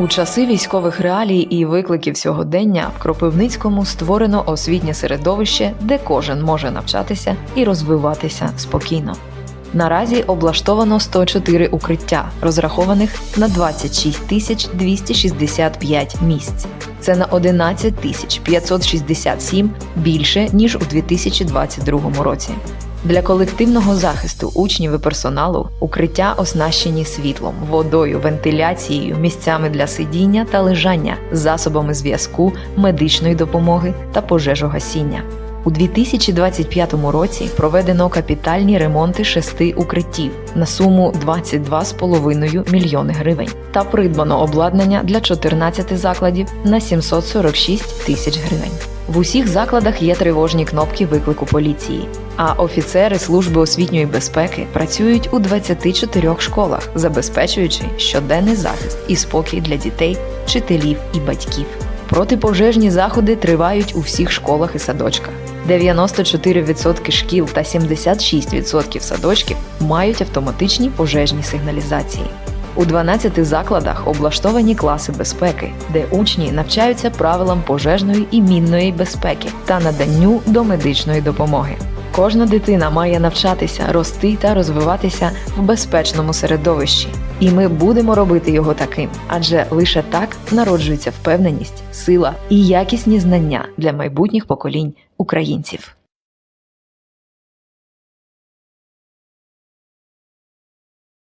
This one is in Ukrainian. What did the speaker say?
У часи військових реалій і викликів сьогодення в Кропивницькому створено освітнє середовище, де кожен може навчатися і розвиватися спокійно. Наразі облаштовано 104 укриття, розрахованих на 26 тисяч 265 місць. Це на 11 тисяч 567 більше ніж у 2022 році. Для колективного захисту учнів і персоналу укриття оснащені світлом, водою, вентиляцією, місцями для сидіння та лежання, засобами зв'язку, медичної допомоги та пожежогасіння. У 2025 році проведено капітальні ремонти шести укриттів на суму 22,5 мільйони гривень та придбано обладнання для 14 закладів на 746 тисяч гривень. В усіх закладах є тривожні кнопки виклику поліції, а офіцери служби освітньої безпеки працюють у 24 школах, забезпечуючи щоденний захист і спокій для дітей, вчителів і батьків. Протипожежні заходи тривають у всіх школах і садочках. 94% шкіл та 76% садочків мають автоматичні пожежні сигналізації. У 12 закладах облаштовані класи безпеки, де учні навчаються правилам пожежної і мінної безпеки та наданню домедичної допомоги. Кожна дитина має навчатися, рости та розвиватися в безпечному середовищі, і ми будемо робити його таким, адже лише так народжується впевненість, сила і якісні знання для майбутніх поколінь українців.